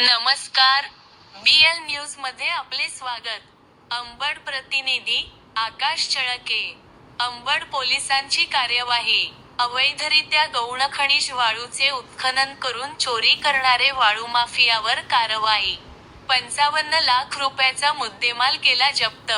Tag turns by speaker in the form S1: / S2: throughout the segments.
S1: नमस्कार. बीएल न्यूजमध्ये आपले स्वागत. अंबड प्रतिनिधी आकाश चळके. अंबड पोलिसांची कार्यवाही. अवैधरित्या गौण खनिज वाळूचे उत्खनन करून चोरी करणारे वाळू माफियावर कारवाई. पंचावन्न लाख रुपयाचा मुद्देमाल केला जप्त.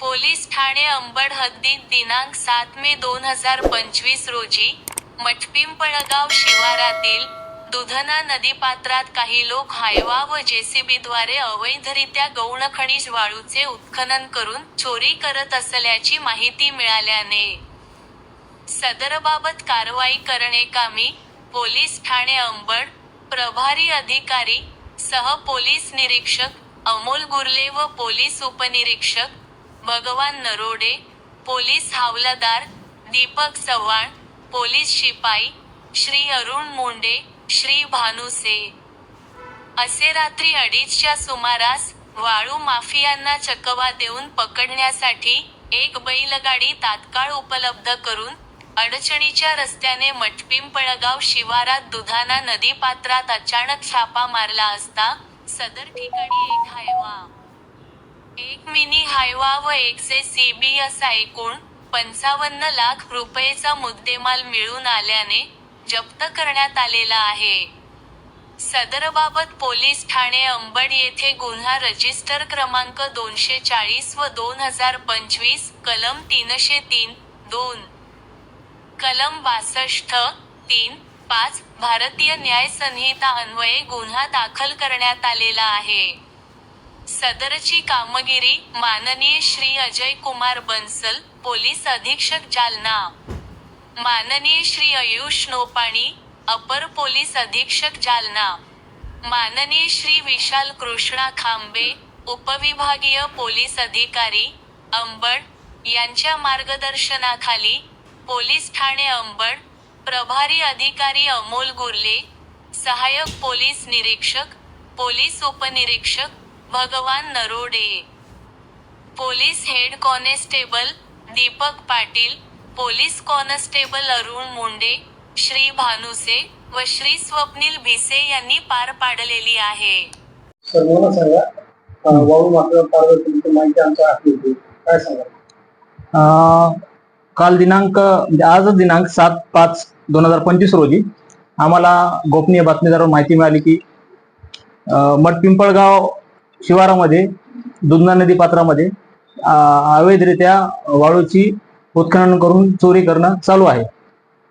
S1: पोलीस ठाणे अंबड हद्दीत दिनांक सात मे दोन हजार पंचवीस रोजी मठपिंपळगाव शिवारातील दुधना नदीपात्रात काही लोक हायवा व जेसीबीद्वारे अवैधरित्या गौण खनिज वाळूचे उत्खनन करून चोरी करत असल्याची माहिती मिळाल्याने. सदरबाबत कारवाई करणे कामी पोलीस ठाणे अंबड प्रभारी अधिकारी सह पोलीस निरीक्षक अमोल गुरले व पोलीस उपनिरीक्षक भगवान नरोडे पोलीस हावलदार दीपक चव्हाण पोलीस शिपाई श्री अरुण मुंडे श्री भानुसे असे रात्री अडीचच्या सुमारास वाळू माफियांना चकवा देऊन पकडण्यासाठी एक बैलगाडी तात्काळ उपलब्ध करून अडचणीच्या रस्त्याने मठपिंपळगाव शिवारात दुधाना नदीपात्रात अचानक छापा मारला असता सदर ठिकाणी एक हायवा एक मिनी हायवा व एक सीबी असा एकूण पंचावन्न लाख रुपयेचा मुद्देमाल मिळून आल्याने जप्त करण्यात आलेला आहे. सदरबाबत पोलीस ठाणे अंबड येथे गुन्हा रजिस्टर क्रमांक दोनशे चाळीस व दोन हजार पंचवीस कलम तीनशे तीन दोन. कलम बासष्ट तीन पाच भारतीय न्याय संहिता अन्वये गुन्हा दाखल करण्यात आलेला आहे. सदरची कामगिरी माननीय श्री अजय कुमार बन्सल पोलीस अधीक्षक जालना. माननीय श्री आयुष नोपाणी अपर पोलीस अधीक्षक जालना. माननीय श्री विशाल कृष्णा खांबे उपविभागीय पोलीस अधिकारी अंबड यांच्या मार्गदर्शनाखाली पोलीस ठाणे अंबड प्रभारी अधिकारी अमोल गुर्ले सहाय्यक पोलीस निरीक्षक पोलीस उपनिरीक्षक Bhagwan Narode. Police head constable Deepak Patil police constable Arun Munde Shri Bhanuse व श्री स्वप्नील भिसे यांनी पार पाडलेली आहे.
S2: सांगा वाळू मात्र माहिती आमच्या हाती होती. काय सांगा?
S3: अं, काल दिनांक म्हणजे आज दिनांक सात पाच दोन हजार पंचवीस रोजी आम्हाला गोपनीय बातमीदारावर माहिती मिळाली की अं, मठपिंपळगाव शिवारामध्ये दुधना नदी पात्रामध्ये अं, अवैधरित्या वाळूची उत्खनन करून चोरी करणं चालू आहे.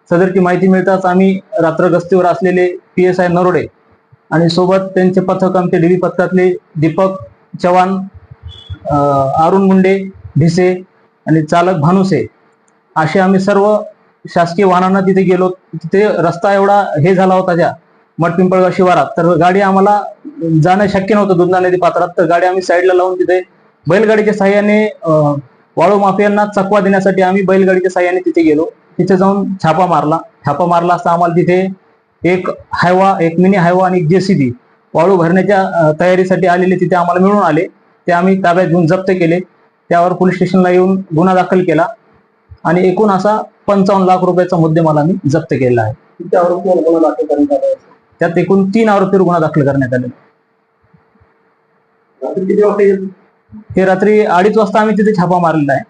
S3: सदरची माहिती मिळताच आम्ही रात्र गस्तीवर असलेले पी एस आय नरोडे आणि सोबत त्यांचे पथक आमचे डीबी पथकातले दीपक चव्हाण अरुण मुंडे भिसे आणि चालक भानुसे असे आम्ही सर्व शासकीय वाहनांना तिथे गेलो. तिथे रस्ता एवढा हे झाला होता त्या मठपिंपळगाव शिवारात. तर गाडी आम्हाला जाणं शक्य नव्हतं दुधना नदी पात्रात. तर गाडी आम्ही साईडला लावून तिथे बैलगाडीच्या साह्याने वाळू माफियांना चकवा देण्यासाठी आम्ही बैलगाडीच्या साह्याने तिथे गेलो. तिथे जाऊन छापा मारला. छापा मारला असता आम्हाला तिथे एक हायवा एक मिनी हायवा आणि एक जेसीबी वाळू भरण्याच्या तयारीसाठी आलेले तिथे आम्हाला मिळून आले. ते आम्ही ताब्यात घेऊन जप्त केले. त्यावर पोलीस स्टेशनला येऊन गुन्हा दाखल केला. आणि एकूण असा पंचावन्न लाख रुपयाचा मुद्देमाल आम्ही जप्त केलेला आहे.
S2: गुन्हा दाखल करण्यात आला?
S3: त्यात एकूण तीन आरोपीवर गुन्हा दाखल करण्यात आले. हे रात्री अडीच वाजता आम्ही तिथे छापा मारलेला आहे.